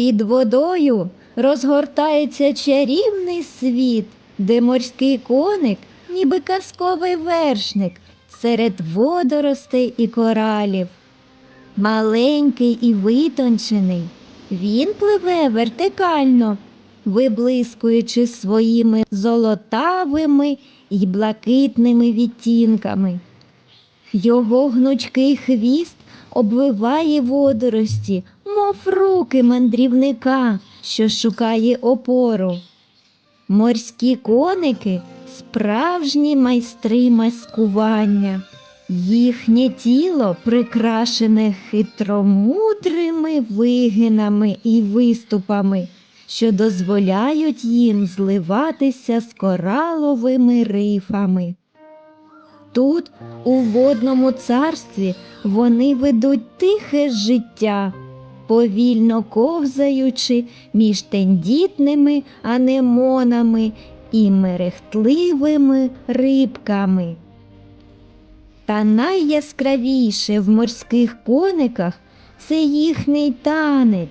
Під водою розгортається чарівний світ, де морський коник, ніби казковий вершник, серед водоростей і коралів. Маленький і витончений, він пливе вертикально, виблискуючи своїми золотавими і блакитними відтінками. Його гнучкий хвіст обвиває водорості, мов руки мандрівника, що шукає опору. Морські коники справжні майстри маскування. Їхнє тіло прикрашене хитромудрими вигинами і виступами, що дозволяють їм зливатися з кораловими рифами. Тут, у водному царстві, вони ведуть тихе життя, повільно ковзаючи між тендітними анемонами і мерехтливими рибками. Та найяскравіше в морських кониках це їхній танець.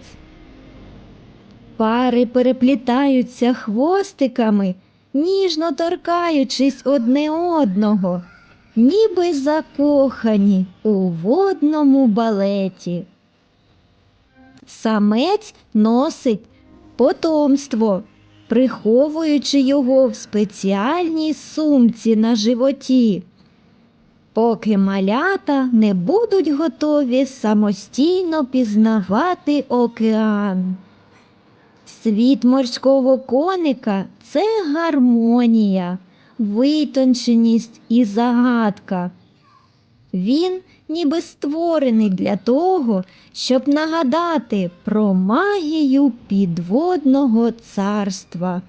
Пари переплітаються хвостиками, ніжно торкаючись одне одного, ніби закохані у водному балеті. Самець носить потомство, приховуючи його в спеціальній сумці на животі, поки малята не будуть готові самостійно пізнавати океан. Світ морського коника це гармонія, витонченість і загадка. Він ніби створений для того, щоб нагадати про магію підводного царства.